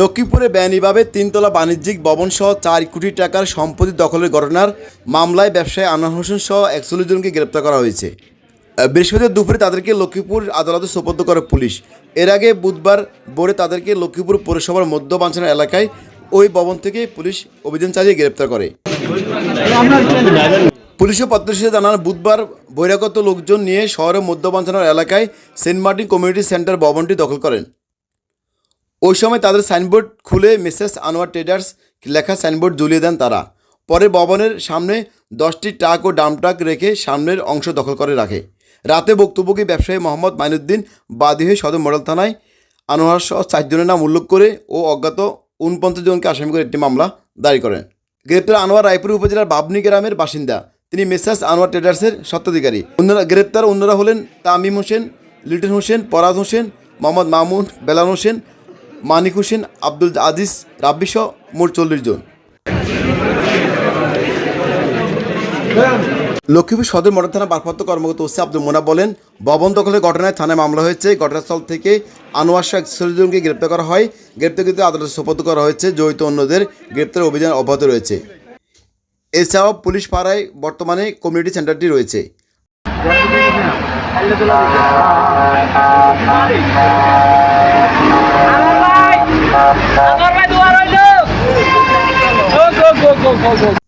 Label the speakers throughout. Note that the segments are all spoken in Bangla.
Speaker 1: লক্ষ্মীপুরে বেআইনিভাবে তিনতলা বাণিজ্যিক ভবন সহ চার কোটি টাকার সম্পত্তি দখলের ঘটনার মামলায় ব্যবসায়ী আনোয়ার হোসেন সহ একচল্লিশ জনকে গ্রেপ্তার করা হয়েছে। বৃহস্পতিবার দুপুরে তাদেরকে লক্ষ্মীপুর আদালতে সোপর্দ করে পুলিশ। এর আগে বুধবার ভোরে তাদেরকে লক্ষ্মীপুর পৌরসভার মধ্য বাঞ্ছনা এলাকায় ওই ভবন থেকে পুলিশ অভিযান চালিয়ে গ্রেপ্তার করে। পুলিশের প্রত্যাশী জানান, বুধবার বহিরাগত লোকজন নিয়ে শহরের মধ্য বাঞ্ছনার এলাকায় সেন্ট মার্টিন কমিউনিটি সেন্টার ভবনটি দখল করেন। ওই সময় তাদের সাইনবোর্ড খুলে মিসেস আনোয়ার ট্রেডার্স লেখা সাইনবোর্ড ঝুলিয়ে দেন তারা। পরে ভবনের সামনে দশটি ট্রাক ও ডাম ট্রাক রেখে সামনের অংশ দখল করে রাখে। রাতে বক্তব্যকে ব্যবসায়ী মোহাম্মদ মাইনুদ্দিন বাদী হয়ে সদর মডেল থানায় আনোয়ার সহ চারজনের নাম উল্লেখ করে ও অজ্ঞাত উনপঞ্চাশ জনকে আসামি করে একটি মামলা দায়ের করেন। গ্রেপ্তার আনোয়ার রায়পুর উপজেলার বাবনি গ্রামের বাসিন্দা তিনি মেসাস আনোয়ার ট্রেডার্সের স্বত্বাধিকারী। অন্যরা গ্রেপ্তার, অন্যরা হলেন তামিম হোসেন, লিটন হোসেন পরাজ হোসেন, মোহাম্মদ মামুন, বেলাল হোসেন, মানিক হোসেন, আব্দুল আজিজ, রাব্বি মোট চল্লিশ জন। লক্ষ্মীপুর সদর মডেল থানা ভারপ্রাপ্ত কর্মকর্তা ওসি আব্দুল মোনা বলেন, ভবন দখলের ঘটনায় থানায় মামলা হয়েছে। ঘটনাস্থল থেকে আনোয়ার শাহ একচল্লিশ জনকে গ্রেপ্তার করা হয়। গ্রেপ্তারকৃত আদালতে সোপর্দ করা হয়েছে। জড়িত অন্যদের গ্রেপ্তার অভিযান অব্যাহত রয়েছে। এছাড়াও পুলিশ পাড়ায় বর্তমানে কমিউনিটি সেন্টারটি রয়েছে।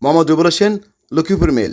Speaker 1: মোহাম্মদ রুবুল হোসেন লক্ষ্মীপুর মেল।